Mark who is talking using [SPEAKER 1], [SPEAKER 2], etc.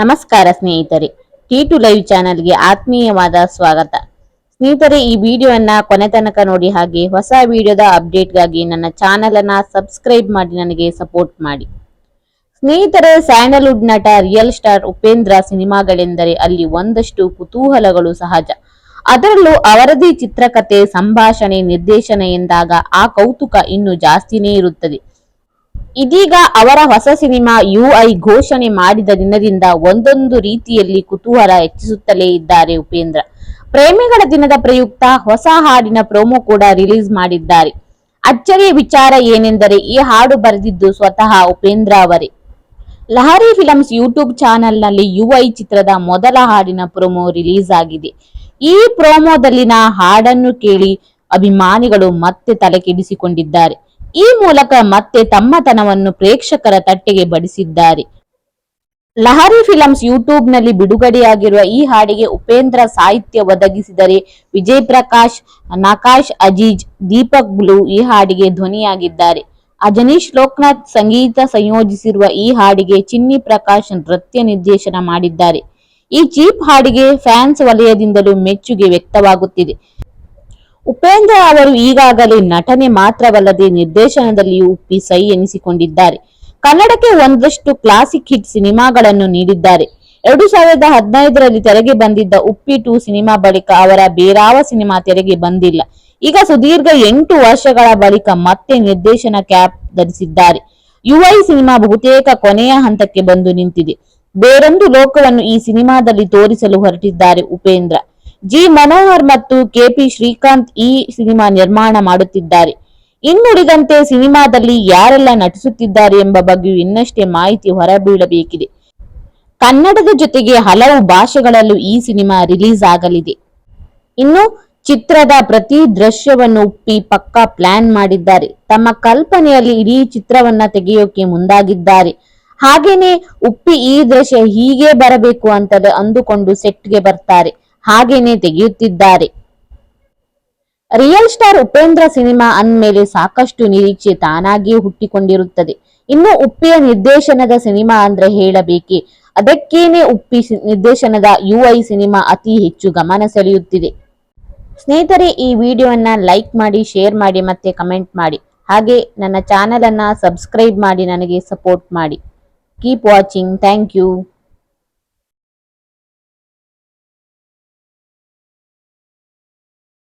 [SPEAKER 1] ನಮಸ್ಕಾರ ಸ್ನೇಹಿತರೆ. T to live ಚಾನೆಲ್ಗೆ ಆತ್ಮೀಯವಾದ ಸ್ವಾಗತ. ಸ್ನೇಹಿತರೆ, ಈ ವಿಡಿಯೋವನ್ನ ಕೊನೆ ತನಕ ನೋಡಿ ಹಾಗೆ ಹೊಸ ವಿಡಿಯೋದ ಅಪ್ಡೇಟ್ಗಾಗಿ ನನ್ನ ಚಾನೆಲ್ ಅನ್ನ ಸಬ್ಸ್ಕ್ರೈಬ್ ಮಾಡಿ, ನನಗೆ ಸಪೋರ್ಟ್ ಮಾಡಿ. ಸ್ನೇಹಿತರೆ, ಸ್ಯಾಂಡಲ್ವುಡ್ ನಟ ರಿಯಲ್ ಸ್ಟಾರ್ ಉಪೇಂದ್ರ ಸಿನಿಮಾಗಳೆಂದರೆ ಅಲ್ಲಿ ಒಂದಷ್ಟು ಕುತೂಹಲಗಳು ಸಹಜ. ಅದರಲ್ಲೂ ಅವರದೇ ಚಿತ್ರಕಥೆ ಸಂಭಾಷಣೆ, ನಿರ್ದೇಶನ ಎಂದಾಗ ಆ ಕೌತುಕ ಇನ್ನು ಜಾಸ್ತಿನೇ ಇರುತ್ತದೆ. ಇದೀಗ ಅವರ ಹೊಸ ಸಿನಿಮಾ ಯುಐ ಘೋಷಣೆ ಮಾಡಿದ ದಿನದಿಂದ ಒಂದೊಂದು ರೀತಿಯಲ್ಲಿ ಕುತೂಹಲ ಹೆಚ್ಚಿಸುತ್ತಲೇ ಇದ್ದಾರೆ ಉಪೇಂದ್ರ. ಪ್ರೇಮಿಗಳ ದಿನದ ಪ್ರಯುಕ್ತ ಹೊಸ ಹಾಡಿನ ಪ್ರೋಮೋ ಕೂಡ ರಿಲೀಸ್ ಮಾಡಿದ್ದಾರೆ. ಅಚ್ಚರಿಯ ವಿಚಾರ ಏನೆಂದರೆ ಈ ಹಾಡು ಬರೆದಿದ್ದು ಸ್ವತಃ ಉಪೇಂದ್ರ ಅವರೇ. ಲಹರಿ ಫಿಲಮ್ಸ್ ಯೂಟ್ಯೂಬ್ ಚಾನೆಲ್ನಲ್ಲಿ ಯುಐ ಚಿತ್ರದ ಮೊದಲ ಹಾಡಿನ ಪ್ರೋಮೋ ರಿಲೀಸ್ ಆಗಿದೆ. ಈ ಪ್ರೋಮೋದಲ್ಲಿನ ಹಾಡನ್ನು ಕೇಳಿ ಅಭಿಮಾನಿಗಳು ಮತ್ತೆ ತಲೆ ಕೆಡಿಸಿಕೊಂಡಿದ್ದಾರೆ ಈ ಮೂಲಕ ಮತ್ತೆ ತಮ್ಮತನವನ್ನು ಪ್ರೇಕ್ಷಕರ ತಟ್ಟೆಗೆ ಬಡಿಸಿದ್ದಾರೆ. ಲಹರಿ ಫಿಲಮ್ಸ್ ಯೂಟ್ಯೂಬ್ನಲ್ಲಿ ಬಿಡುಗಡೆಯಾಗಿರುವ ಈ ಹಾಡಿಗೆ ಉಪೇಂದ್ರ ಸಾಹಿತ್ಯ ಒದಗಿಸಿದರೆ ವಿಜಯ್ ಪ್ರಕಾಶ್ ನಕಾಶ್, ಅಜೀಜ್, ದೀಪಕ್ ಬ್ಲೂ ಈ ಹಾಡಿಗೆ ಧ್ವನಿಯಾಗಿದ್ದಾರೆ. ಅಜನೀಶ್ ಲೋಕನಾಥ್ ಸಂಗೀತ ಸಂಯೋಜಿಸಿರುವ ಈ ಹಾಡಿಗೆ ಚಿನ್ನಿ ಪ್ರಕಾಶ್ ನೃತ್ಯ ನಿರ್ದೇಶನ ಮಾಡಿದ್ದಾರೆ. ಈ ಚೀಪ್ ಹಾಡಿಗೆ ಫ್ಯಾನ್ಸ್ ವಲಯದಿಂದಲೂ ಮೆಚ್ಚುಗೆ ವ್ಯಕ್ತವಾಗುತ್ತಿದೆ. ಉಪೇಂದ್ರ ಅವರು ಈಗಾಗಲೇ ನಟನೆ ಮಾತ್ರವಲ್ಲದೆ ನಿರ್ದೇಶನದಲ್ಲಿಯೂ ಉಪ್ಪಿ ಸೈ ಎನಿಸಿಕೊಂಡಿದ್ದಾರೆ. ಕನ್ನಡಕ್ಕೆ ಒಂದಷ್ಟು ಕ್ಲಾಸಿಕ್ ಹಿಟ್ ಸಿನಿಮಾಗಳನ್ನು ನೀಡಿದ್ದಾರೆ. ಎರಡು ಸಾವಿರದ ಹದಿನೈದರಲ್ಲಿ ತೆರೆಗೆ ಬಂದಿದ್ದ ಉಪ್ಪಿ ಟು ಸಿನಿಮಾ ಬಳಿಕ ಅವರ ಬೇರಾವ ಸಿನಿಮಾ ತೆರೆಗೆ ಬಂದಿಲ್ಲ. ಈಗ ಸುದೀರ್ಘ ಎಂಟು ವರ್ಷಗಳ ಬಳಿಕ ಮತ್ತೆ ನಿರ್ದೇಶನ ಕ್ಯಾಪ್ ಧರಿಸಿದ್ದಾರೆ. ಯುಐ ಸಿನಿಮಾ ಬಹುತೇಕ ಕೊನೆಯ ಹಂತಕ್ಕೆ ಬಂದು ನಿಂತಿದೆ. ಬೇರೊಂದು ಲೋಕವನ್ನು ಈ ಸಿನಿಮಾದಲ್ಲಿ ತೋರಿಸಲು ಹೊರಟಿದ್ದಾರೆ ಉಪೇಂದ್ರ. ಜಿ ಮನೋಹರ್ ಮತ್ತು ಕೆಪಿ ಶ್ರೀಕಾಂತ್ ಈ ಸಿನಿಮಾ ನಿರ್ಮಾಣ ಮಾಡುತ್ತಿದ್ದಾರೆ. ಇನ್ನುಳಿದಂತೆ ಸಿನಿಮಾದಲ್ಲಿ ಯಾರೆಲ್ಲ ನಟಿಸುತ್ತಿದ್ದಾರೆ ಎಂಬ ಬಗ್ಗೆಯೂ ಇನ್ನಷ್ಟೇ ಮಾಹಿತಿ ಹೊರಬೀಳಬೇಕಿದೆ. ಕನ್ನಡದ ಜೊತೆಗೆ ಹಲವು ಭಾಷೆಗಳಲ್ಲೂ ಈ ಸಿನಿಮಾ ರಿಲೀಸ್ ಆಗಲಿದೆ. ಇನ್ನು ಚಿತ್ರದ ಪ್ರತಿ ದೃಶ್ಯವನ್ನು ಉಪ್ಪಿ ಪಕ್ಕಾ ಪ್ಲಾನ್ ಮಾಡಿದ್ದಾರೆ. ತಮ್ಮ ಕಲ್ಪನೆಯಲ್ಲಿ ಇಡೀ ಚಿತ್ರವನ್ನ ತೆಗೆಯೋಕೆ ಮುಂದಾಗಿದ್ದಾರೆ. ಹಾಗೇನೆ ಉಪ್ಪಿ ಈ ದೃಶ್ಯ ಹೀಗೆ ಬರಬೇಕು ಅಂತಲೇ ಅಂದುಕೊಂಡು ಸೆಟ್ಗೆ ಬರ್ತಾರೆ. ಹಾಗೇನೆ ತೆಗೆಯುತ್ತಿದ್ದಾರೆ. ರಿಯಲ್ ಸ್ಟಾರ್ ಉಪೇಂದ್ರ ಸಿನಿಮಾ ಅಂದಮೇಲೆ ಸಾಕಷ್ಟು ನಿರೀಕ್ಷೆ ತಾನಾಗಿಯೇ ಹುಟ್ಟಿಕೊಂಡಿರುತ್ತದೆ. ಇನ್ನು ಉಪ್ಪಿಯ ನಿರ್ದೇಶನದ ಸಿನಿಮಾ ಅಂದ್ರೆ ಹೇಳಬೇಕೆ, ಅದಕ್ಕೇನೆ ಉಪ್ಪಿ ನಿರ್ದೇಶನದ ಯುಐ ಸಿನಿಮಾ ಅತಿ ಹೆಚ್ಚು ಗಮನ ಸೆಳೆಯುತ್ತಿದೆ. ಸ್ನೇಹಿತರೆ, ಈ ವಿಡಿಯೋವನ್ನ ಲೈಕ್ ಮಾಡಿ, ಶೇರ್ ಮಾಡಿ ಮತ್ತೆ ಕಮೆಂಟ್ ಮಾಡಿ. ಹಾಗೆ ನನ್ನ ಚಾನೆಲ್ ಅನ್ನ ಸಬ್ಸ್ಕ್ರೈಬ್ ಮಾಡಿ, ನನಗೆ ಸಪೋರ್ಟ್ ಮಾಡಿ. Keep watching, thank you.